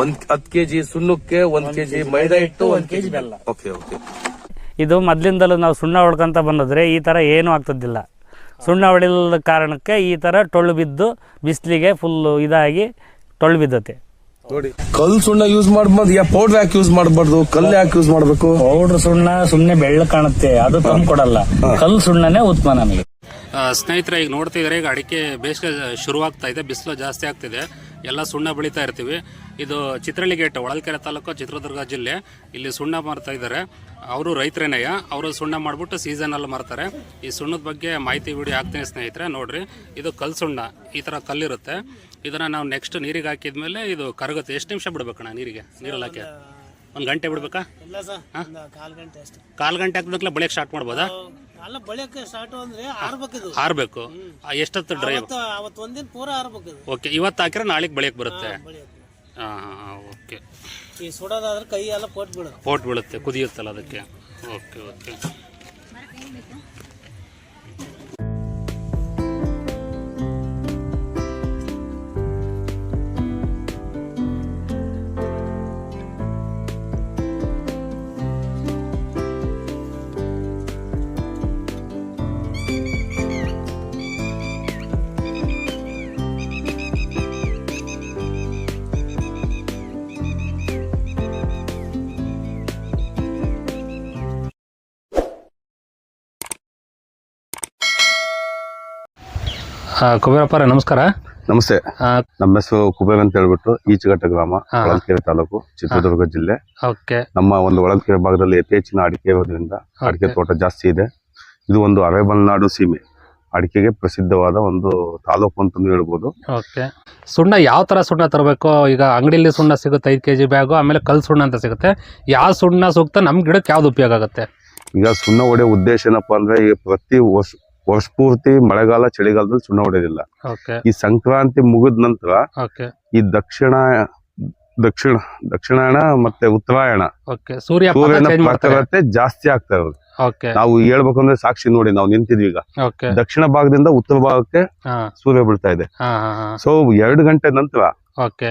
ಒಂದ್ ಹತ್ತು ಕೆಜಿ ಸುಣ್ಣಕ್ಕೆ ಒಂದ್ ಕೆಜಿ ಮೈದಾ ಹಿಟ್ಟು ಒಂದ್ ಕೆಜಿ ಬೆಲ್ಲ. ಓಕೆ ಓಕೆ ಇದು ಮೊದ್ಲಿಂದಲೂ ನಾವು ಸುಣ್ಣ ಹೊಡ್ಕೊಂತ ಬಂದಿದ್ರೆ ಈ ತರ ಏನೂ ಆಗ್ತದಿಲ್ಲ ಸುಣ್ಣ ಹೊಡಿಲ್ಲದ ಕಾರಣಕ್ಕೆ ಈ ಥರ ಟೊಳ್ಳು ಬಿದ್ದು ಬಿಸಿಲಿಗೆ ಫುಲ್ಲು ಇದಾಗಿ ಟೊಳ್ಳು ಬಿದ್ದತೆ. ನೋಡಿ ಕಲ್ ಸುಣ್ಣ ಯೂಸ್ ಮಾಡ್ಬಾರ್ದು ಯಾ ಪೌಡರ್ ಯಾಕೆ ಯೂಸ್ ಮಾಡಬಾರ್ದು ಕಲ್ಲು ಯಾಕೆ ಯೂಸ್ ಮಾಡಬೇಕು? ಪೌಡರ್ ಸುಣ್ಣ ಸುಮ್ನೆ ಬೆಳ್ಳ ಕಾಣುತ್ತೆ ಅದು ತಂದು ಕೊಡಲ್ಲ. ಕಲ್ ಸುಣ್ಣನೇ ಉತ್ತಮ ನಮಗೆ. ಸ್ನೇಹಿತರ ಸ್ನೇಹಿತರೆ ಈಗ ನೋಡ್ತಿದ್ರೆ ಈಗ ಅಡಿಕೆ ಬೇಸಿಗೆ ಶುರುವಾಗ್ತಾ ಇದೆ ಬಿಸಿಲು ಜಾಸ್ತಿ ಆಗ್ತಿದೆ. ಎಲ್ಲ ಸುಣ್ಣ ಬೆಳೀತಾ ಇರ್ತೀವಿ. ಇದು ಚಿತ್ರಳ್ಳಿ ಗೇಟ್ ಹೊಳಲ್ಕೆರೆ ತಾಲೂಕು ಚಿತ್ರದುರ್ಗ ಜಿಲ್ಲೆ. ಇಲ್ಲಿ ಸುಣ್ಣ ಮಾರ್ತಾ ಇದ್ದಾರೆ. ಅವರು ರೈತರೇನೆಯ ಅವರು ಸುಣ್ಣ ಮಾಡಿಬಿಟ್ಟು ಸೀಸನಲ್ಲಿ ಮಾರ್ತಾರೆ. ಈ ಸುಣ್ಣದ ಬಗ್ಗೆ ಮಾಹಿತಿ ವಿಡಿಯೋ ಹಾಕ್ತೀನಿ ಸ್ನೇಹಿತರೆ ನೋಡಿರಿ. ಇದು ಕಲ್ ಸುಣ್ಣ ಈ ಥರ ಕಲ್ಲಿರುತ್ತೆ. ಇದನ್ನು ನಾವು ನೆಕ್ಸ್ಟ್ ನೀರಿಗೆ ಹಾಕಿದ ಮೇಲೆ ಇದು ಕರಗುತ್ತೆ. ಎಷ್ಟು ನಿಮಿಷ ಬಿಡ್ಬೇಕಣ್ಣ ನೀರಿಗೆ? ನೀರಲ್ಲಿ ಹಾಕಿ. ಒಂದು ಗಂಟೆ ಬಿಡ್ಬೇಕಾ? ಅಷ್ಟೇ. ಕಾಲು ಗಂಟೆ ಹಾಕಿದ್ಮೇಲೆ ಬೆಳಗ್ಗೆ ಸ್ಟಾರ್ಟ್ ಮಾಡ್ಬೋದಾ? ಅಲ್ಲ ಬಳಕ್ಕೆ ಸ್ಟಾರ್ಟ್ ಅಂದ್ರೆ ಆರ್ಬೇಕಿದು ಆರ್ಬೇಕು. ಎಷ್ಟೊತ್ತು ಡ್ರೈವ್ ಅವತ್ತು ಒಂದಿನ ಪೂರ ಆರ್ಬೇಕಿದು ಓಕೆ ಇವತ್ತು ಹಾಕಿದ್ರೆ ನಾಳೆಗೆ ಬೆಳಕ್ ಬರುತ್ತೆ? ಹಾಂ ಹಾಂ ಓಕೆ ಈ ಸುಡೋದಾದ್ರೆ ಕೈ ಎಲ್ಲ ಪೋಟ್ ಬೀಳುತ್ತೆ. ಪೋಟ್ ಬೀಳುತ್ತೆ ಕುದಿಯುತ್ತಲ್ಲ ಅದಕ್ಕೆ? ಓಕೆ ಓಕೆ ಕುಬೇರಪ್ಪರ ನಮಸ್ಕಾರ. ನಮಸ್ತೆ. ನಮ್ಮ ಹೆಸರು ಕುಬೇರ್ ಅಂತ ಹೇಳ್ಬಿಟ್ಟು ಈಚಘಟ್ಟ ಗ್ರಾಮ ಹಾ. ಹೊಳಲ್ಕೆರೆ ತಾಲೂಕು ಚಿತ್ರದುರ್ಗ ಜಿಲ್ಲೆ. ಓಕೆ. ನಮ್ಮ ಒಂದು ಹೊಳಲ್ಕೆರೆ ಭಾಗದಲ್ಲಿ ಯಥೇಚ್ಛಿನ ಹೆಚ್ಚಿನ ಅಡಿಕೆ ಇರೋದ್ರಿಂದ ಅಡಿಕೆ ತೋಟ ಜಾಸ್ತಿ ಇದೆ. ಇದು ಒಂದು ಅರೆಮಲೆನಾಡು ಸೀಮೆ. ಅಡಿಕೆಗೆ ಪ್ರಸಿದ್ಧವಾದ ಒಂದು ತಾಲೂಕು ಅಂತ ಹೇಳ್ಬೋದು. ಓಕೆ. ಸುಣ್ಣ ಯಾವ ತರ ಸುಣ್ಣ ತರಬೇಕು? ಈಗ ಅಂಗಡಿಯಲ್ಲಿ ಸುಣ್ಣ ಸಿಗುತ್ತೆ ಐದು ಕೆ ಜಿ ಬ್ಯಾಗು ಆಮೇಲೆ ಕಲ್ ಸುಣ್ಣ ಅಂತ ಸಿಗುತ್ತೆ. ಯಾವ ಸುಣ್ಣ ಸೂಕ್ತ? ನಮ್ಮ ಗಿಡಕ್ಕೆ ಯಾವ್ದು ಉಪಯೋಗ ಆಗುತ್ತೆ? ಈಗ ಸುಣ್ಣ ಹೊಡೆಯೋ ಉದ್ದೇಶ ಏನಪ್ಪಾ ಅಂದ್ರೆ ಈಗ ಪ್ರತಿ ವರ್ಷ ವರ್ಷ ಪೂರ್ತಿ ಮಳೆಗಾಲ ಚಳಿಗಾಲದಲ್ಲಿ ಸುಣ್ಣ ಹೊಡೆಯೋದಿಲ್ಲ ಈ ಸಂಕ್ರಾಂತಿ ಮುಗಿದ ನಂತರ ಈ ದಕ್ಷಿಣ ದಕ್ಷಿಣ ದಕ್ಷಿಣಾಯಣ ಮತ್ತೆ ಉತ್ತರಾಯಣ ಸೂರ್ಯನ ಪ್ರಖರತೆ ಜಾಸ್ತಿ ಆಗ್ತಾ ಇರೋದು. ನಾವು ಹೇಳ್ಬೇಕಂದ್ರೆ ಸಾಕ್ಷಿ ನೋಡಿ ನಾವು ನಿಂತಿದ್ವಿ ಈಗ. ದಕ್ಷಿಣ ಭಾಗದಿಂದ ಉತ್ತರ ಭಾಗಕ್ಕೆ ಸೂರ್ಯ ಬೀಳ್ತಾ ಇದೆ. ಸೊ ಎರಡು ಗಂಟೆ ನಂತರ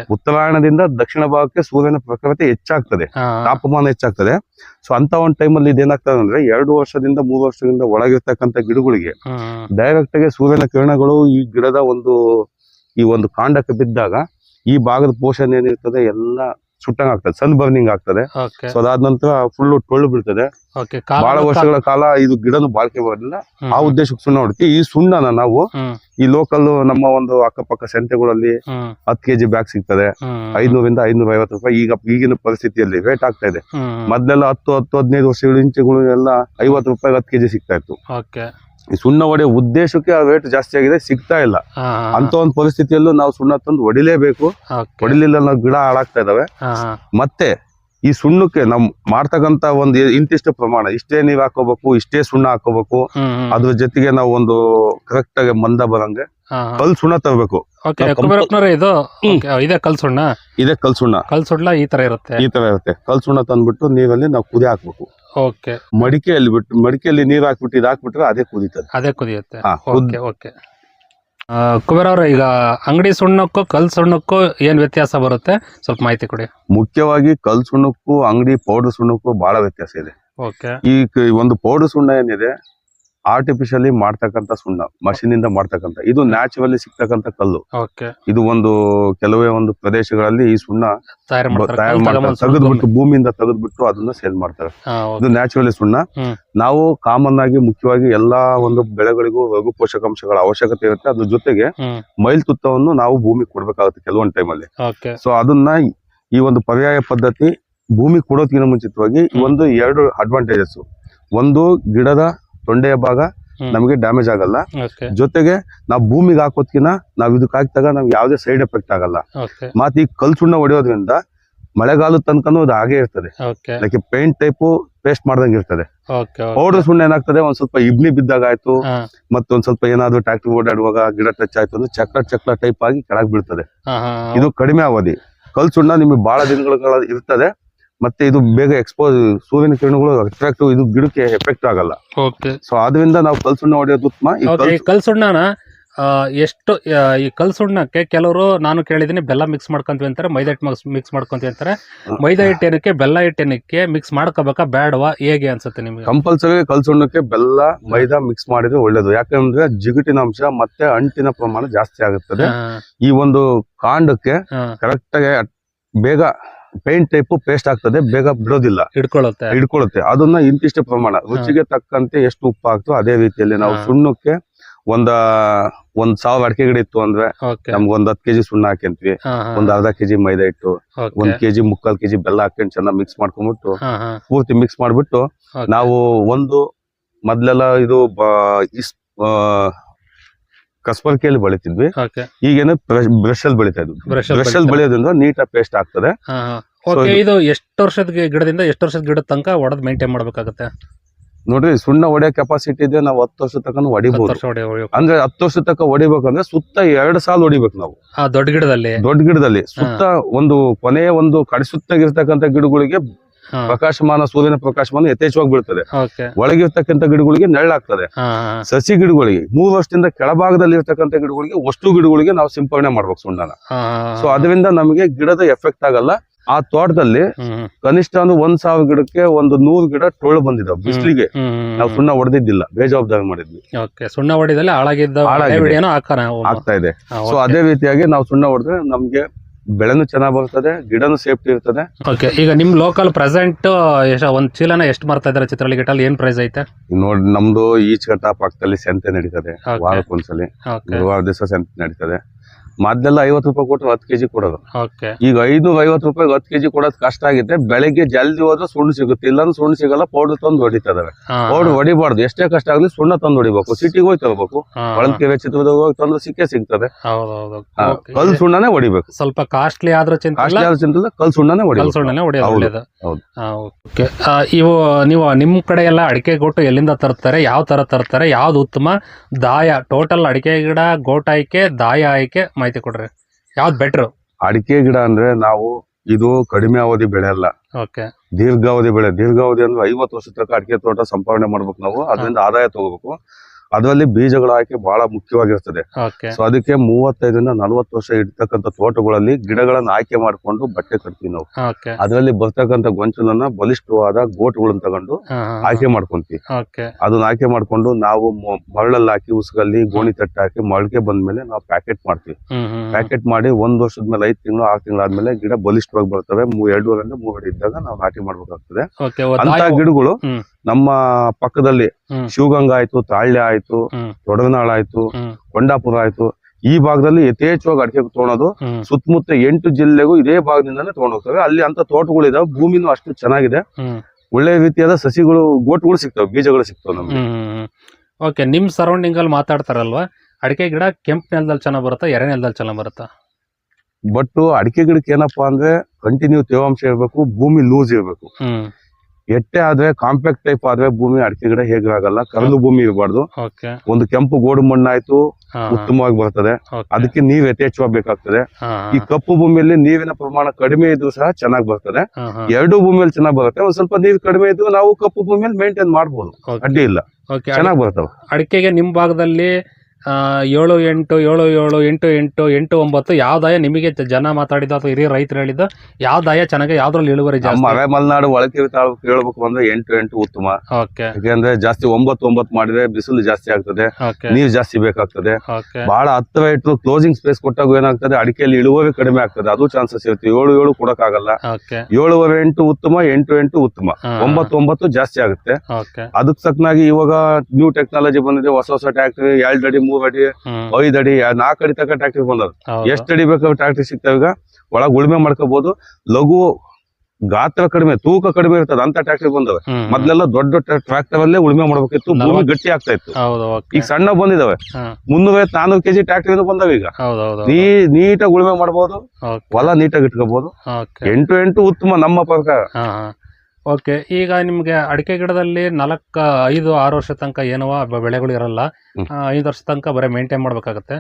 ಉತ್ತರಾಯಣದಿಂದ ದಕ್ಷಿಣ ಭಾಗಕ್ಕೆ ಸೂರ್ಯನ ಪ್ರಕೃತಿ ಹೆಚ್ಚಾಗ್ತದೆ ತಾಪಮಾನ ಹೆಚ್ಚಾಗ್ತದೆ. ಸೊ ಅಂತ ಒಂದು ಟೈಮಲ್ಲಿ ಇದೇನಾಗ್ತದೆ ಅಂದ್ರೆ ಎರಡು ವರ್ಷದಿಂದ ಮೂರು ವರ್ಷದಿಂದ ಒಳಗಿರ್ತಕ್ಕಂತ ಗಿಡಗಳಿಗೆ ಡೈರೆಕ್ಟ್ ಆಗಿ ಸೂರ್ಯನ ಕಿರಣಗಳು ಈ ಗಿಡದ ಒಂದು ಈ ಒಂದು ಕಾಂಡಕ್ಕೆ ಬಿದ್ದಾಗ ಈ ಭಾಗದ ಪೋಷಣೆ ಏನಿರ್ತದೆ ಎಲ್ಲ ಸುಟ್ಟಂಗ್ ಆಗ್ತದೆ ಸನ್ ಬರ್ನಿಂಗ್ ಆಗ್ತದೆ. ಸೊ ಅದಾದ ನಂತರ ಫುಲ್ ಟೊಳ್ಳು ಬೀಳ್ತದೆ. ಬಹಳ ವರ್ಷಗಳ ಕಾಲ ಇದು ಗಿಡನು ಬಾಳಿಕೆ ಬರಲಿಲ್ಲ. ಆ ಉದ್ದೇಶಕ್ಕೆ ಸುಣ್ಣ ಹೊಡಿತೀವಿ ಈ ಸುಣ್ಣನ ನಾವು ಈ ಲೋಕಲ್ ನಮ್ಮ ಒಂದು ಅಕ್ಕಪಕ್ಕ ಸಂತೆಗಳಲ್ಲಿ ಹತ್ತು ಕೆಜಿ ಬ್ಯಾಗ್ ಸಿಗ್ತದೆ. ಐದ್ನೂರಿಂದ ಐದ್ನೂರ ಐವತ್ತು ರೂಪಾಯಿ ಈಗ ಈಗಿನ ಪರಿಸ್ಥಿತಿಯಲ್ಲಿ ರೇಟ್ ಆಗ್ತಾ ಇದೆ. ಮೊದ್ಲೆಲ್ಲ ಹತ್ತು ಹತ್ತು ಹದಿನೈದು ವರ್ಷಗಳ ಇಂಚುಗಳು ಎಲ್ಲ ಐವತ್ತು ರೂಪಾಯಿ ಹತ್ತು ಕೆಜಿ ಸಿಗ್ತಾ ಇತ್ತು. ಸುಣ್ಣ ಹೊಡೆಯೋ ಉದ್ದೇಶಕ್ಕೆ ಆ ರೇಟ್ ಜಾಸ್ತಿ ಆಗಿದೆ ಸಿಗ್ತಾ ಇಲ್ಲ. ಅಂತ ಒಂದು ಪರಿಸ್ಥಿತಿಯಲ್ಲೂ ನಾವು ಸುಣ್ಣ ತಂದು ಹೊಡಿಲೇಬೇಕು. ಹೊಡಿಲಿಲ್ಲ ನಾವು ಗಿಡ ಹಾಳಾಗ್ತಾ ಇದಾವೆ. ಮತ್ತೆ ಈ ಸುಣ್ಣಕ್ಕೆ ನಾವು ಮಾಡ್ತಕ್ಕಂತ ಒಂದು ಇಂತಿಷ್ಟು ಪ್ರಮಾಣ ಇಷ್ಟೇ ನೀವ್ ಹಾಕೋಬೇಕು ಇಷ್ಟೇ ಸುಣ್ಣ ಹಾಕೋಬೇಕು. ಅದ್ರ ಜೊತೆಗೆ ನಾವು ಒಂದು ಕರೆಕ್ಟ್ ಆಗಿ ಮಂದ ಬರಂಗೆ. ಕಲ್ ಸುಣ್ಣ ತರಬೇಕು. ಇದೆ? ಕಲ್ ಸುಣ್ಣ? ಇದೇ ಕಲ್ ಸುಣ್ಣ. ಕಲ್ ಸುಣ್ಣ ಈ ತರ ಇರುತ್ತೆ. ಈ ತರ ಇರುತ್ತೆ. ಕಲ್ ಸುಣ್ಣ ತಂದ್ಬಿಟ್ಟು ನೀರಲ್ಲಿ ನಾವು ಕುದಿ ಹಾಕ್ಬೇಕು. ಓಕೆ. ಮಡಿಕೆಯಲ್ಲಿ ಬಿಟ್ಟು ಮಡಿಕೆಯಲ್ಲಿ ನೀರ್ ಹಾಕ್ಬಿಟ್ಟು ಇದು ಹಾಕ್ಬಿಟ್ರೆ ಅದೇ ಕುದೀತದೆ. ಅದೇ ಕುದಿಯುತ್ತೆ. ಹಾ, ಓಕೆ ಓಕೆ. ಕುಬೇರ ಅವ್ರೆ ಈಗ ಅಂಗಡಿ ಸುಣ್ಣಕ್ಕೂ ಕಲ್ ಸುಣ್ಣಕ್ಕೂ ಏನ್ ವ್ಯತ್ಯಾಸ ಬರುತ್ತೆ? ಸ್ವಲ್ಪ ಮಾಹಿತಿ ಕೊಡಿ. ಮುಖ್ಯವಾಗಿ ಕಲ್ ಸುಣ್ಣಕ್ಕೂ ಅಂಗಡಿ ಪೌಡರ್ ಸುಣ್ಣಕ್ಕೂ ಬಹಳ ವ್ಯತ್ಯಾಸ ಇದೆ. ಓಕೆ. ಈ ಕ- ಒಂದು ಪೌಡರ್ ಸುಣ್ಣ ಏನಿದೆ ಆರ್ಟಿಫಿಷಿಯಲಿ ಮಾಡ್ತಕ್ಕಂಥ ಸುಣ್ಣ ಮಷೀನ್ ಇಂದ ಮಾಡ್ತಕ್ಕಂಥ. ಇದು ನ್ಯಾಚುರಲಿ ಸಿಗ್ತಕ್ಕಂಥ ಕಲ್ಲು. ಇದು ಒಂದು ಕೆಲವೇ ಒಂದು ಪ್ರದೇಶಗಳಲ್ಲಿ ಈ ಸುಣ್ಣ ತಯಾರು ಮಾಡ್ತಾರೆ. ತೆಗೆದ್ಬಿಟ್ಟು ಭೂಮಿಯಿಂದ ತೆಗೆದ್ಬಿಟ್ಟು ಅದನ್ನ ಸೇಲ್ ಮಾಡ್ತಾರೆ. ಇದು ನ್ಯಾಚುರಲಿ ಸುಣ್ಣ. ನಾವು ಕಾಮನ್ ಆಗಿ ಮುಖ್ಯವಾಗಿ ಎಲ್ಲಾ ಒಂದು ಬೆಳೆಗಳಿಗೂ ರಘು ಪೋಷಕಾಂಶಗಳ ಅವಶ್ಯಕತೆ ಇರುತ್ತೆ. ಅದ್ರ ಜೊತೆಗೆ ಮೈಲ್ ತುತ್ತವನ್ನು ನಾವು ಭೂಮಿ ಕೊಡ್ಬೇಕಾಗುತ್ತೆ ಕೆಲವೊಂದು ಟೈಮಲ್ಲಿ ಓಕೆ ಸೊ ಅದನ್ನ ಈ ಒಂದು ಪರ್ಯಾಯ ಪದ್ಧತಿ ಭೂಮಿ ಕೊಡೋದಕ್ಕಿಂತ ಮುಂಚಿತವಾಗಿ ಒಂದು ಎರಡು ಅಡ್ವಾಂಟೇಜಸ್ ಒಂದು ಗಿಡದ ತೊಂಡೆಯ ಭಾಗ ನಮಗೆ ಡ್ಯಾಮೇಜ್ ಆಗಲ್ಲ. ಜೊತೆಗೆ ನಾವು ಭೂಮಿಗೆ ಹಾಕೋದ್ಕಿನ ನಾವ್ ಇದಕ್ಕೆ ಹಾಕಿದಾಗ ನಮ್ಗೆ ಯಾವುದೇ ಸೈಡ್ ಎಫೆಕ್ಟ್ ಆಗಲ್ಲ. ಮಾತ್ ಮತ್ತೆ ಈ ಕಲ್ ಸುಣ್ಣ ಹೊಡೆಯೋದ್ರಿಂದ ಮಳೆಗಾಲದ ತನಕನೂ ಅದು ಹಾಗೆ ಇರ್ತದೆ. ಅದಕ್ಕೆ ಲೈಕ್ ಪೇಂಟ್ ಟೈಪು ಪೇಸ್ಟ್ ಮಾಡ್ದಂಗೆ ಇರ್ತದೆ. ಪೌಡರ್ ಸುಣ್ಣ ಏನಾಗ್ತದೆ? ಒಂದ್ ಸ್ವಲ್ಪ ಇಬ್ನಿ ಬಿದ್ದಾಗ ಆಯ್ತು ಮತ್ತೆ ಮತ್ತೊಂದ್ ಸ್ವಲ್ಪ ಏನಾದ್ರು ಟ್ರಾಕ್ಟರ್ ಓಡಾಡುವಾಗ ಗಿಡ ಟಚ್ ಆಯ್ತು ಅಂದ್ರೆ ಚಕ್ರ ಚಕ್ರ ಟೈಪ್ ಆಗಿ ಕೆಳಗ್ ಬೀಳ್ತದೆ. ಇದು ಕಡಿಮೆ ಅವಧಿ. ಕಲ್ ಸುಣ್ಣ ನಿಮಗೆ ಬಹಳ ದಿನಗಳ ಇರ್ತದೆ. ಮತ್ತೆ ಇದು ಬೇಗ ಎಕ್ಸ್ಪೋಸ್ ಸೂರ್ಯನ ಕಿರಣಗಳು ಅಟ್ರಾಕ್ಟ್ ಇದು ಗಿಡಕ್ಕೆ ಎಫೆಕ್ಟ್ ಆಗಲ್ಲ. ಸೊ ಅದರಿಂದ ನಾವು ಕಲ್ಸುಣ್ಣ ಹೊಡೆಯೋದು ಉತ್ತಮ ಈ ಓಕೆ ಕಲ್ ಈ ಕಲ್ ಸುಣ್ಣನ ಆ, ಎಷ್ಟು ಈ ಕಲ್ಸುಣ್ಣಕ್ಕೆ ಕೆಲವರು ನಾನು ಕೇಳಿದೀನಿ ಬೆಲ್ಲ ಮಿಕ್ಸ್ ಮಾಡ್ಕೊಂತೀವಿ ಅಂತಾರೆ ಮೈದಾ ಹಿಟ್ಟು ಮಿಕ್ಸ್ ಮಾಡ್ಕೊಂತೀವಿ ಅಂತಾರೆ. ಮೈದಾ ಹಿಟ್ಟು ಏನಕ್ಕೆ ಬೆಲ್ಲ ಹಿಟ್ಟು ಏನಕ್ಕೆ ಮಿಕ್ಸ್ ಮಾಡ್ಕೋಬೇಕಾ ಬೇಡವಾ ಹೇಗೆ ಅನ್ಸುತ್ತೆ ನಿಮಗೆ? ಕಂಪಲ್ಸರಿ ಕಲ್ಸುಣ್ಣಕ್ಕೆ ಬೆಲ್ಲ ಮೈದಾ ಮಿಕ್ಸ್ ಮಾಡಿದ್ರೆ ಒಳ್ಳೇದು. ಯಾಕಂದ್ರೆ ಜಿಗುಟಿನ ಅಂಶ ಮತ್ತೆ ಅಂಟಿನ ಪ್ರಮಾಣ ಜಾಸ್ತಿ ಆಗುತ್ತದೆ. ಈ ಒಂದು ಕಾಂಡಕ್ಕೆ ಕರೆಕ್ಟ್ ಆಗಿ ಬೇಗ ಪೇಂಟ್ ಟೈಪ್ ಪೇಸ್ಟ್ ಆಗ್ತದೆ ಬೇಗ ಬಿಡೋದಿಲ್ಲ. ಹಿಡ್ಕೊಳ್ಳುತ್ತೆ. ಹಿಡ್ಕೊಳ್ಳುತ್ತೆ. ಅದನ್ನ ಇಂತಿಷ್ಟು ಪ್ರಮಾಣ. ರುಚಿಗೆ ತಕ್ಕಂತೆ ಎಷ್ಟು ಉಪ್ಪು ಹಾಕ್ತೋ ಅದೇ ರೀತಿಯಲ್ಲಿ ನಾವು ಸುಣ್ಣಕ್ಕೆ ಒಂದ ಒಂದ್ ಸಾವಿರ ಅಡಿಕೆ ಗಿಡ ಇತ್ತು ಅಂದ್ರೆ ನಮ್ಗೆ ಒಂದ್ ಹತ್ತು ಕೆಜಿ ಸುಣ್ಣ ಹಾಕೊಂತೀವಿ ಒಂದ್ ಅರ್ಧ ಕೆಜಿ ಮೈದಾ ಇಟ್ಟು ಒಂದ್ ಕೆಜಿ ಮುಕ್ಕಾಲ್ ಕೆಜಿ ಬೆಲ್ಲ ಹಾಕೊಂಡ್ ಚೆನ್ನಾಗಿ ಮಿಕ್ಸ್ ಮಾಡ್ಕೊಂಡ್ಬಿಟ್ಟು ಪೂರ್ತಿ ಮಿಕ್ಸ್ ಮಾಡ್ಬಿಟ್ಟು ನಾವು ಒಂದು ಮೊದ್ಲೆಲ್ಲ ಇದು ಇಸ್ ಕಸ್ಬರ್ಕೆಯಲ್ಲಿ ಬೆಳಿತಿದ್ವಿ. ಈಗೇನು ಬ್ರಷ್ ಅಲ್ಲಿ ಬೆಳಿತಾ ಇದ್ವಿ. ಬ್ರಷ್ ಅಲ್ಲಿ. ಬೆಳೆಯೋದ್ರಿಂದ ನೀಟಾಗಿ ಪೇಸ್ಟ್ ಆಗ್ತದೆ. ಓಕೆ ಇದು- ಎಷ್ಟು ವರ್ಷದ ಗಿಡದಿಂದ ಎಷ್ಟು ವರ್ಷದ ಗಿಡದ ತನಕ ಒಡೆದು ಮೇಂಟೈನ್ ಮಾಡಬೇಕಾಗುತ್ತೆ? ನೋಡ್ರಿ ಸುಣ್ಣ ಹೊಡೆಯೋ ಕೆಪಾಸಿಟಿ ಇದೆ ನಾವು ಹತ್ತು ವರ್ಷ ತನಕ ಹೊಡಿಬೋದು. ಹೊಡಿಬಹುದು ಅಂದ್ರೆ ಹತ್ತು ವರ್ಷ ತನಕ ಹೊಡಿಬೇಕಂದ್ರೆ ಸುತ್ತ ಎರಡ್ ಸಾಲ ಹೊಡಿಬೇಕು ನಾವು. ಆ ದೊಡ್ಡ ಗಿಡದಲ್ಲಿ? ದೊಡ್ಡ ಗಿಡದಲ್ಲಿ. ಸುತ್ತ ಒಂದು ಕೊನೆಯ ಒಂದು ಕಡಿಸುತ್ತಾಗಿರ್ತಕ್ಕಂಥ ಗಿಡಗಳಿಗೆ ಪ್ರಕಾಶಮಾನ ಸೂರ್ಯನ ಪ್ರಕಾಶಮಾನ ಯಥೇಚ್ಛವಾಗಿ ಬೀಳ್ತದೆ. ಒಳಗಿರ್ತಕ್ಕಂಥ ಗಿಡಗಳಿಗೆ ನೆರಳಾಗ್ತದೆ ಸಸಿ ಗಿಡಗಳಿಗೆ ಮೂರು ವರ್ಷದಿಂದ ಕೆಳಭಾಗದಲ್ಲಿ ಇರ್ತಕ್ಕಂಥ ಗಿಡಗಳಿಗೆ ಅಷ್ಟು ಗಿಡಗಳಿಗೆ ನಾವು ಸಿಂಪಡಣೆ ಮಾಡ್ಬೇಕು ಸುಣ್ಣನ. ಸೊ ಅದರಿಂದ ನಮಗೆ ಗಿಡದ ಎಫೆಕ್ಟ್ ಆಗಲ್ಲ. ಆ ತೋಟದಲ್ಲಿ ಕನಿಷ್ಠ ಒಂದು ಒಂದ್ ಸಾವಿರ ಗಿಡಕ್ಕೆ ಒಂದು ನೂರು ಗಿಡ ಟೊಳ್ಳು ಬಂದಿದಾವೆ ಬಿಸಿಲಿಗೆ. ನಾವು ಸುಣ್ಣ ಹೊಡೆದಿದ್ದಿಲ್ಲ ಬೇಜವಾಬ್ದಾರಿ ಮಾಡಿದ್ವಿ. ಸುಣ್ಣ ಹೊಡೆದಲ್ಲಿ ಹಾಳಾಗಿದ್ದ ಆಗ್ತಾ ಇದೆ. ಸೊ ಅದೇ ರೀತಿಯಾಗಿ ನಾವು ಸುಣ್ಣ ಹೊಡೆದ್ರೆ ನಮ್ಗೆ ಬೆಳೆನು ಚೆನ್ನಾಗ್ ಬರ್ತದೆ ಗಿಡನು ಸೇಫ್ಟಿ ಇರ್ತದೆ. ಓಕೆ ಈಗ ನಿಮ್ ಲೋಕಲ್ ಪ್ರೆಸೆಂಟ್ ಎಷ್ಟು ಒಂದ್ ಚೀಲನ ಎಷ್ಟು ಮಾರ್ತಾ ಇದಾರೆ ಚಿತ್ರಳಿ ಗಿಟ್ಟಲ್ಲಿ ಏನ್ ಪ್ರೈಸ್ ಐತೆ? ನೋಡ್ ನಮ್ದು ಈಚ್ ಘಟ್ಟ ಪಕ್ಕದಲ್ಲಿ ಸಂತೆ ನಡೀತದೆ. ವಾರಕ್ಕೊಂದ್ಸಲಿ. ಗುರುವಾರ ದಿವಸ ಸಂತೆ ನಡೀತದೆ. ಮೊದ್ಲೆಲ್ಲ ಐವತ್ತು ರೂಪಾಯಿ ಕೊಟ್ಟು ಹತ್ತು ಕೆಜಿ ಕೊಡೋದು. ಓಕೆ. ಈಗ ಐದು ಐವತ್ತು ರೂಪಾಯಿ ಹತ್ತು ಕೆಜಿ ಕೊಡೋದು ಕಷ್ಟ ಆಗಿದೆ ಬೆಳಿಗ್ಗೆ ಜಲ್ದಿ ಹೋದ್ರೆ ಸುಣ್ಣ ಸಿಗುತ್ತೆ. ಇಲ್ಲಾಂದ್ರೆ ಸುಣ್ಣ ಸಿಗಲ್ಲ ಪೌಡರ್ ತಂದು ಹೊಡಿತಾರೆ ಪೌಡರ್ ಹೊಡಿಬಾರ್ದು. ಎಷ್ಟೇ ಕಷ್ಟ ಆಗಲಿ ಸುಣ್ಣ ತಂದು ಹೊಡಿಬೇಕು. ಸಿಟಿಗೆ ಹೋಗಿ ತಗೋಬೇಕು. ಹೊಳಲ್ಕೆರೆ ಚಿತ್ರದುರ್ಗ ಹೋಗಿ ತಂದ್ರೆ ಸಿಕ್ಕೇ ಸಿಗ್ತದೆ. ಕಲ್ ಸುಣ್ಣನೇ ಹೊಡಿಬೇಕು. ಸ್ವಲ್ಪ ಕಾಸ್ಟ್ಲಿ ಆದ್ರೂ ಚಿಂತೆ ಕಲ್ ಸುಣ್ಣನೇ. ಓಕೆ. ಇವು ನೀವು ನಿಮ್ ಕಡೆ ಎಲ್ಲ ಅಡಿಕೆ ಗೋಟು ಎಲ್ಲಿಂದ ತರ್ತಾರೆ? ಯಾವ ತರ ತರ್ತಾರೆ? ಯಾವ್ದು ಉತ್ತಮ? ದಾಯ ಟೋಟಲ್ ಅಡಿಕೆ ಗಿಡ ಗೋಟ್ ಆಯ್ಕೆ ದಾಯ ಆಯ್ಕೆ ಮಾಹಿತಿ ಕೊಡ್ರಿ. ಯಾವ್ದು ಬೆಟ್ರು ಅಡಿಕೆ ಗಿಡ ಅಂದ್ರೆ ನಾವು ಇದು ಕಡಿಮೆ ಅವಧಿ ಬೆಳೆ ಅಲ್ಲ ಓಕೆ. ದೀರ್ಘಾವಧಿ ಬೆಳೆ. ದೀರ್ಘಾವಧಿ ಅಂದ್ರೆ ಐವತ್ತು ವರ್ಷ ತನಕ ಅಡಿಕೆ ತೋಟ ಸಂಪಾದನೆ ಮಾಡ್ಬೇಕು ನಾವು. ಅದರಿಂದ ಆದಾಯ ತಗೋಬೇಕು. ಅದರಲ್ಲಿ ಬೀಜಗಳ ಆಯ್ಕೆ ಬಹಳ ಮುಖ್ಯವಾಗಿರ್ತದೆ. ಸೊ ಅದಕ್ಕೆ ಮೂವತ್ತೈದರಿಂದ ನಲವತ್ತು ವರ್ಷ ಇಡ್ತಕ್ಕಂಥ ತೋಟಗಳಲ್ಲಿ ಗಿಡಗಳನ್ನ ಆಯ್ಕೆ ಮಾಡ್ಕೊಂಡು ಬಟ್ಟೆ ಕಟ್ತೀವಿ ನಾವು. ಅದರಲ್ಲಿ ಬರ್ತಕ್ಕಂತ ಗೊಂಚಲನ್ನ ಬಲಿಷ್ಠವಾದ ಗೋಟುಗಳನ್ನ ತಗೊಂಡು ಆಯ್ಕೆ ಮಾಡ್ಕೊಂತೀವಿ. ಅದನ್ನ ಆಯ್ಕೆ ಮಾಡ್ಕೊಂಡು ನಾವು ಮರಳಲ್ಲಿ ಹಾಕಿ ಉಸುಗಲ್ಲಿ ಗೋಣಿ ತಟ್ಟೆ ಹಾಕಿ ಮೊಳಕೆ ಬಂದ್ಮೇಲೆ ನಾವು ಪ್ಯಾಕೆಟ್ ಮಾಡ್ತೀವಿ. ಪ್ಯಾಕೆಟ್ ಮಾಡಿ ಒಂದ್ ವರ್ಷದ ಮೇಲೆ ಐದ್ ತಿಂಗಳು ಆರು ತಿಂಗಳಾದ್ಮೇಲೆ ಗಿಡ ಬಲಿಷ್ಠವಾಗಿ ಬರ್ತವೆ. ಎರಡು ವರ್ಷ ಮೂರು ಇದ್ದಾಗ ನಾವು ನಾಟಿ ಮಾಡ್ಬೇಕಾಗ್ತದೆ. ಅಂತ ಗಿಡಗಳು. ನಮ್ಮ ಪಕ್ಕದಲ್ಲಿ. ಶಿವಗಂಗಾ ಆಯ್ತು ತಾಳ್ಯ ಆಯ್ತು. ತೊಡಗನಾಳ ಆಯ್ತು. ಕೊಂಡಾಪುರ ಆಯ್ತು. ಈ ಭಾಗದಲ್ಲಿ ಯಥೇಚ್ಛವಾಗಿ ಅಡಿಕೆ ತಗೊಳೋದು ಸುತ್ತಮುತ್ತ ಎಂಟು ಜಿಲ್ಲೆಗೂ ಇದೇ ಭಾಗದಿಂದಾನೇ ತಗೊಂಡೋಗ್ತವೆ. ಅಲ್ಲಿ ಅಂತ ತೋಟಗಳು ಇದಾವೆ ಭೂಮಿನೂ ಅಷ್ಟು ಚೆನ್ನಾಗಿದೆ. ಒಳ್ಳೆ ರೀತಿಯಾದ ಸಸಿಗಳು ಗೋಟುಗಳು ಸಿಗ್ತವೆ ಬೀಜಗಳು ಸಿಗ್ತವೆ ನಮ್ಗೆ. ಓಕೆ ನಿಮ್ ಸರೌಂಡಿಂಗ್ ಅಲ್ಲಿ ಮಾತಾಡ್ತಾರಲ್ವಾ? ಅಡಿಕೆ ಗಿಡ ಕೆಂಪು ನೆಲದಲ್ಲಿ ಚೆನ್ನಾಗಿ ಬರುತ್ತಾ ಎರೆ ನೆಲದಲ್ಲಿ ಚೆನ್ನಾಗ್ ಬರುತ್ತಾ? ಬಟ್ ಅಡಿಕೆ ಗಿಡಕ್ಕೆ ಏನಪ್ಪಾ ಅಂದ್ರೆ ಕಂಟಿನ್ಯೂ ತೇವಾಂಶ ಇರಬೇಕು ಭೂಮಿ ಲೂಸ್ ಇರಬೇಕು ಎಟ್ಟೆ ಆದ್ರೆ ಕಾಂಪ್ಯಾಕ್ಟ್ ಟೈಪ್ ಆದ್ರೆ ಭೂಮಿ ಅಡಿಕೆ ಗಿಡ ಹೇಗಾಗಲ್ಲ ಕರಲು ಭೂಮಿ ಇರಬಾರ್ದು. ಒಂದು ಕೆಂಪು ಗೋಡು ಮಣ್ಣಾಯ್ತು ಆಯ್ತು ಉತ್ತಮವಾಗಿ ಬರ್ತದೆ. ಅದಕ್ಕೆ ನೀರ್ ಯಥೇಚ್ಛವಾಗಿ ಬೇಕಾಗ್ತದೆ. ಈ ಕಪ್ಪು ಭೂಮಿಯಲ್ಲಿ ನೀರಿನ ಪ್ರಮಾಣ ಕಡಿಮೆ ಇದ್ರೂ ಸಹ ಚೆನ್ನಾಗಿ ಬರ್ತದೆ. ಎರಡು ಭೂಮಿಯಲ್ಲಿ ಚೆನ್ನಾಗಿ ಬರುತ್ತೆ. ಒಂದ್ ಸ್ವಲ್ಪ ನೀರು ಕಡಿಮೆ ಇದ್ರು ನಾವು ಕಪ್ಪು ಭೂಮಿಯಲ್ಲಿ ಮೇಂಟೈನ್ ಮಾಡಬಹುದು ಅಡ್ಡಿ ಇಲ್ಲ. ಚೆನ್ನಾಗಿ ಬರ್ತವೆ. ಅಡಿಕೆಗೆ ನಿಮ್ ಭಾಗದಲ್ಲಿ ಏಳು ಎಂಟು ಏಳು ಏಳು ಎಂಟು ಎಂಟು ಎಂಟು ಒಂಬತ್ತು ಯಾವ್ದಾಯ ನಿಮಗೆ ಜನ ಮಾತಾಡಿದ ಅಥವಾ ಹಿರಿಯ ರೈತರು ಹೇಳಿದ್ದು ಯಾವ್ದಾಯ ಚೆನ್ನಾಗಿ ಯಾವ್ದ್ರಲ್ಲಿ ಇಳುವರಿ ನಮ್ಮ ಜಾಸ್ತಿ? ಮಲೆನಾಡು ಒಳಕೆ ತಾಲೂಕು ಹೇಳ್ಬೇಕು ಅಂದ್ರೆ ಎಂಟು ಎಂಟು ಉತ್ತಮ. ಓಕೆ. ಯಾಕೆಂದ್ರೆ ಜಾಸ್ತಿ ಒಂಬತ್ತು ಒಂಬತ್ತು ಮಾಡಿದ್ರೆ ಬಿಸಿಲು ಜಾಸ್ತಿ ಆಗ್ತದೆ ಓಕೆ. ನೀರು ಜಾಸ್ತಿ ಬೇಕಾಗ್ತದೆ. ಓಕೆ. ಬಹಳ ಹತ್ತಿರ ಇಟ್ಟು ಕ್ಲೋಸಿಂಗ್ ಸ್ಪೇಸ್ ಕೊಟ್ಟಾಗ ಏನಾಗ್ತದೆ ಅಡಿಕೆಯಲ್ಲಿ ಇಳುವರಿ ಕಡಿಮೆ ಆಗ್ತದೆ ಅದು ಚಾನ್ಸಸ್ ಇರುತ್ತೆ. ಏಳು ಏಳು ಕೊಡಕ್ಕಾಗಲ್ಲ. ಓಕೆ. ಏಳುವರೆ ಎಂಟು ಉತ್ತಮ ಎಂಟು ಎಂಟು ಉತ್ತಮ. ಹಾ. ಒಂಬತ್ತು ಒಂಬತ್ತು ಜಾಸ್ತಿ ಆಗುತ್ತೆ. ಓಕೆ. ಅದಕ್ಕೆ ತಕ್ಕನಾಗಿ ಇವಾಗ ನ್ಯೂ ಟೆಕ್ನಾಲಜಿ ಬಂದಿದೆ ಹೊಸ ಹೊಸ ಟ್ಯಾಕ್ಟರಿ ಎರಡು ಅಡಿ ಮೂರ್ ಅಡಿ ಐದ್ ಅಡಿ ನಾಲ್ಕು ಅಡಿ ತನಕ ಟ್ರಾಕ್ಟರ್ ಬಂದದ ಎಷ್ಟ್ ಅಡಿ ಬೇಕು ಟ್ರಾಕ್ಟರ್ ಸಿಗ್ತಾವ ಈಗ. ಒಳಗ್ ಉಳ್ಮೆ ಮಾಡ್ಕೋಬಹುದು ಲಘು ಗಾತ್ರ ಕಡಿಮೆ ತೂಕ ಕಡಿಮೆ ಇರ್ತದ ಅಂತ ಟ್ರಾಕ್ಟರ್ ಬಂದವೆ. ಮೊದ್ಲೆಲ್ಲ ದೊಡ್ಡ ಟ್ರಾಕ್ಟರ್ ಅಲ್ಲೇ ಉಳ್ಮೆ ಮಾಡ್ಬೇಕಿತ್ತು. ಭೂಮಿ ಗಟ್ಟಿ ಆಗ್ತಾ ಇತ್ತು. ಈಗ ಸಣ್ಣ ಬಂದಿದಾವೆ. ಮುನ್ನೂರ ಮುನ್ನೂರೈವತ್ತು ನಾನೂರು ಕೆಜಿ ಇಂದ ಬಂದವೆ ಈಗ. ನೀ ನೀಟಾಗಿ ಉಳ್ಮೆ ಮಾಡಬಹುದು ಹೊಲ ನೀಟಾಗಿ ಇಟ್ಕೋಬಹುದು ಎಂಟು ಎಂಟು ಉತ್ತಮ ನಮ್ಮ ಪ್ರಕಾರ. ಓಕೆ ಈಗ ನಿಮಗೆ ಅಡಿಕೆ ಗಿಡದಲ್ಲಿ ನಾಲ್ಕು ಐದು ಆರು ವರ್ಷ ತನಕ ಏನೋ ಬ- ಬೆಳೆಗಳು ಇರಲ್ಲ. ಆ, ಐದು ವರ್ಷ ತನಕ ಬರೀ ಮೇಂಟೈನ್ ಮಾಡಬೇಕಾಗತ್ತೆ.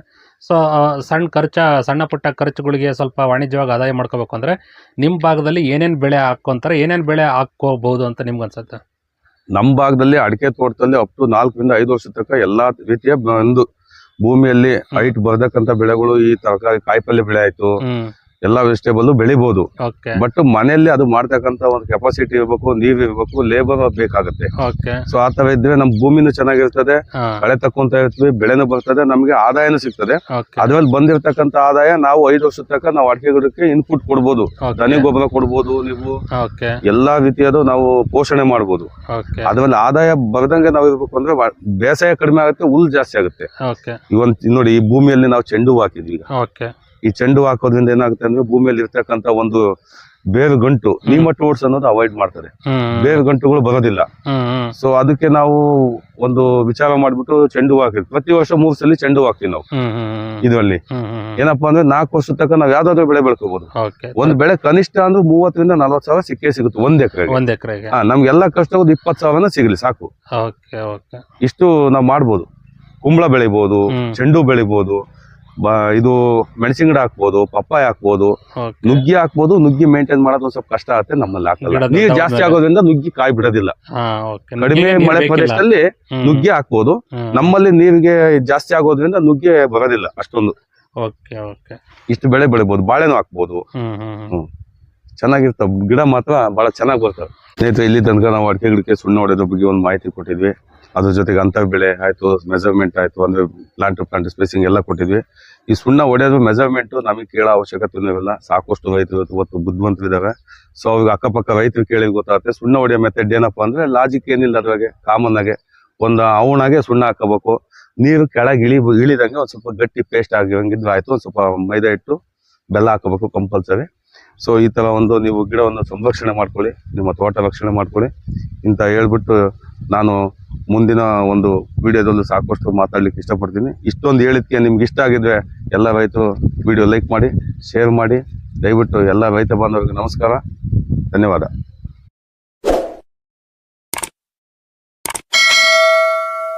ಸೊ ಸಣ್ಣ ಖರ್ಚ ಸಣ್ಣ ಪುಟ್ಟ ಖರ್ಚುಗಳಿಗೆ ಸ್ವಲ್ಪ ವಾಣಿಜ್ಯವಾಗಿ ಆದಾಯ ಮಾಡ್ಕೋಬೇಕು ಅಂದರೆ ನಿಮ್ಮ ಭಾಗದಲ್ಲಿ ಏನೇನು ಬೆಳೆ ಹಾಕ್ಕೊಂತಾರೆ ಏನೇನು ಬೆಳೆ ಹಾಕ್ಕೋಬಹುದು ಅಂತ ನಿಮ್ಗೆ ಅನ್ಸುತ್ತೆ? ನಮ್ಮ ಭಾಗದಲ್ಲಿ ಅಡಿಕೆ ತೋಟದಲ್ಲಿ ಅಪ್ ಟು ನಾಲ್ಕರಿಂದ ಐದು ವರ್ಷ ತನಕ ಎಲ್ಲಾ ರೀತಿಯ ಒಂದು ಭೂಮಿಯಲ್ಲಿ ಹೈಟ್ ಬರ್ತಕ್ಕಂತ ಬೆಳೆಗಳು ಈ ತರಕಾರಿ ಕಾಯಿಪಲ್ಯ ಬೆಳೆ ಆಯ್ತು. ಹ್ಮ್. ಎಲ್ಲಾ ವೆಜಿಟೇಬಲ್ ಬೆಳಿಬಹುದು ಬಟ್ ಮನೆಯಲ್ಲಿ ಅದು ಮಾಡ್ತಕ್ಕಂತ ಒಂದು ಕೆಪಾಸಿಟಿ ಇರಬೇಕು ನೀರ್ ಇರಬೇಕು ಲೇಬರ್ ಬೇಕಾಗುತ್ತೆ. ಸೊ ಆ ತರ ಇದ್ರೆ ನಮ್ ಭೂಮಿನೂ ಚೆನ್ನಾಗಿರ್ತದೆ ಕಳೆ ತಕ್ಕೊಂತ ಇರ್ತೀವಿ ಬೆಳೆನೂ ಬರ್ತದೆ ನಮ್ಗೆ ಆದಾಯನೂ ಸಿಗ್ತದೆ. ಅದ್ರಲ್ಲಿ ಬಂದಿರತಕ್ಕಂತ ಆದಾಯ ನಾವು ಐದು ವರ್ಷದ ತನಕ ನಾವು ಅಡಿಕೆ ಗಿಡಕ್ಕೆ ಇನ್ಪುಟ್ ಕೊಡ್ಬೋದು ದನಿ ಗೊಬ್ಬರ ಕೊಡ್ಬೋದು ನೀವು. ಎಲ್ಲಾ ರೀತಿಯದು ನಾವು ಪೋಷಣೆ ಮಾಡ್ಬೋದು. ಅದ್ರಲ್ಲಿ ಆದಾಯ ಬರದಂಗೆ ನಾವು ಇರ್ಬೇಕು ಅಂದ್ರೆ ಬೇಸಾಯ ಕಡಿಮೆ ಆಗುತ್ತೆ ಹುಲ್ ಜಾಸ್ತಿ ಆಗುತ್ತೆ. ಇವನ್ ನೋಡಿ ಈ ಭೂಮಿಯಲ್ಲಿ ನಾವು ಚೆಂಡು ಹೂ ಹಾಕಿದ್ವಿ ಈಗ. ಈ ಚೆಂಡು ಹಾಕೋದ್ರಿಂದ ಏನಾಗುತ್ತೆ ಅಂದ್ರೆ ಭೂಮಿಯಲ್ಲಿ ಇರ್ತಕ್ಕಂತ ಒಂದು ಬೇರು ಗಂಟು ನೀಮಟೋಡ್ಸ್ ಅನ್ನೋದು ಅವಾಯ್ಡ್ ಮಾಡ್ತಾರೆ. ಬೇರು ಗಂಟುಗಳು ಬರೋದಿಲ್ಲ. ಸೊ ಅದಕ್ಕೆ ನಾವು ಒಂದು ವಿಚಾರ ಮಾಡ್ಬಿಟ್ಟು ಚೆಂಡು ಹಾಕಿದ್ವಿ ಪ್ರತಿ ವರ್ಷ ಮೂರ್ ಸಲ ಚೆಂಡು ಹಾಕ್ತೀವಿ ನಾವು. ಇದರಲ್ಲಿ. ಏನಪ್ಪಾ ಅಂದ್ರೆ ನಾಲ್ಕು ವರ್ಷ ತಕ್ಕ ನಾವು ಯಾವ್ದಾದ್ರು ಬೆಳೆ ಬೆಳ್ಕೋಬಹುದು ಒಂದ್ ಬೆಳೆ ಕನಿಷ್ಠ ಅಂದ್ರೆ ಮೂವತ್ತರಿಂದ ನಲ್ವತ್ ಸಾವಿರ ಸಿಕ್ಕೇ ಸಿಗುತ್ತೆ ಒಂದ್ ಎಕರೆ ಒಂದ್ ಎಕರೆಗೆ. ನಮ್ಗೆಲ್ಲ ಕಷ್ಟ ಇಪ್ಪತ್ ಸಾವಿರನ ಸಿಗ್ಲಿ ಸಾಕು. ಇಷ್ಟು ನಾವು ಮಾಡ್ಬೋದು. ಕುಂಬಳ ಬೆಳಿಬಹುದು. ಚೆಂಡು ಬೆಳಿಬೋದು. ಬ- ಇದು ಮೆಣಸಿನ ಗಿಡ ಹಾಕ್ಬೋದು ಪಪ್ಪಾಯ ಹಾಕ್ಬೋದು ನುಗ್ಗಿ ಹಾಕ್ಬೋದು ನುಗ್ಗಿ ಮೇಂಟೈನ್ ಮಾಡೋದು ಒಂದ್ ಸ್ವಲ್ಪ ಕಷ್ಟ ಆಗುತ್ತೆ ನಮ್ಮಲ್ಲಿ ಹಾಕಲ್ಲ. ನೀರ್ ಜಾಸ್ತಿ ಆಗೋದ್ರಿಂದ ನುಗ್ಗಿ ಕಾಯಿ ಬಿಡೋದಿಲ್ಲ. ಕಡಿಮೆ ಮಳೆ ಪ್ರದೇಶದಲ್ಲಿ ನುಗ್ಗಿ ಹಾಕ್ಬೋದು. ನಮ್ಮಲ್ಲಿ ನೀರಿಗೆ ಜಾಸ್ತಿ ಆಗೋದ್ರಿಂದ ನುಗ್ಗಿ ಬರೋದಿಲ್ಲ ಅಷ್ಟೊಂದು. ಇಷ್ಟು ಬೆಳೆ ಬೆಳಿಬಹುದು ಬಾಳೆನೂ ಹಾಕ್ಬೋದು. ಚೆನ್ನಾಗಿರ್ತಾವ ಗಿಡ ಮಾತ್ರ ಬಹಳ ಚೆನ್ನಾಗಿ ಬರ್ತವೆ. ಸ್ನೇಹಿತರೆ ಇಲ್ಲಿ ತನಕ ನಾವು ಅಡಿಕೆ ಗಿಡಕ್ಕೆ ಸುಣ್ಣ ಹೊಡೆಯೋದ್ರ ಬಗ್ಗೆ ಒಂದು ಮಾಹಿತಿ ಕೊಟ್ಟಿದ್ವಿ. ಅದ್ರ ಜೊತೆಗೆ ಅಂತ ಬೆಳೆ ಆಯ್ತು ಮೆಜರ್ಮೆಂಟ್ ಆಯ್ತು, ಅಂದ್ರೆ ಪ್ಲಾಂಟ್ ಟು ಪ್ಲಾಂಟ್ ಸ್ಪೇಸಿಂಗ್ ಎಲ್ಲ ಕೊಟ್ಟಿದ್ವಿ. ಈ ಸುಣ್ಣ ಹೊಡೆಯೋದು ಮೆಸರ್ಮೆಂಟ್ ನಮಗೆ ಕೇಳೋ ಅವಶ್ಯಕತೆ ಇರಲ್ಲ, ಸಾಕಷ್ಟು ರೈತರು ಇವತ್ತು ಬುದ್ಧಿವಂತರಿದ್ದಾರೆ ಸೊ ಅವಾಗ ಅಕ್ಕಪಕ್ಕ ರೈತರು ಕೇಳಿ ಗೊತ್ತಾಗುತ್ತೆ, ಸುಣ್ಣ ಹೊಡೆಯೋ ಮೆಥಡ್ ಏನಪ್ಪಾ ಅಂದ್ರೆ ಲಾಜಿಕ್ ಏನಿಲ್ಲ ಅದ್ರಾಗೆ ಕಾಮನ್ ಆಗಿ. ಒಂದು ಅವಣಾಗೆ ಸುಣ್ಣ ಹಾಕಬೇಕು, ನೀರು ಕೆಳಗೆ ಇಳಿ, ಇಳಿದಂಗೆ ಒಂದು ಸ್ವಲ್ಪ ಗಟ್ಟಿ ಪೇಸ್ಟ್ ಆಗಿರಂಗಿದ್ರೆ ಆಯಿತು, ಒಂದು ಸ್ವಲ್ಪ ಮೈದಾ ಇಟ್ಟು ಬೆಲ್ಲ ಹಾಕಬೇಕು ಕಂಪಲ್ಸರಿ ಸೊ ಈ ತರ ಒಂದು ನೀವು ಗಿಡವನ್ನು ಸಂರಕ್ಷಣೆ ಮಾಡ್ಕೊಳ್ಳಿ, ನಿಮ್ಮ ತೋಟ ರಕ್ಷಣೆ ಮಾಡ್ಕೊಳ್ಳಿ. ಇಂತ ಹೇಳ್ಬಿಟ್ಟು ನಾನು ಮುಂದಿನ ಒಂದು ವಿಡಿಯೋದಲ್ಲೂ ಸಾಕಷ್ಟು ಮಾತಾಡ್ಲಿಕ್ಕೆ ಇಷ್ಟಪಡ್ತೀನಿ. ಇಷ್ಟೊಂದು ಹೇಳಿದ್ಕೆ ನಿಮ್ಗೆ ಇಷ್ಟ ಆಗಿದ್ರೆ ಎಲ್ಲ ರೈತರು ವಿಡಿಯೋ ಲೈಕ್ ಮಾಡಿ, ಶೇರ್ ಮಾಡಿ. ದಯವಿಟ್ಟು ಎಲ್ಲ ರೈತ ಬಾಂಧವರಿಗೆ ನಮಸ್ಕಾರ. ಧನ್ಯವಾದ.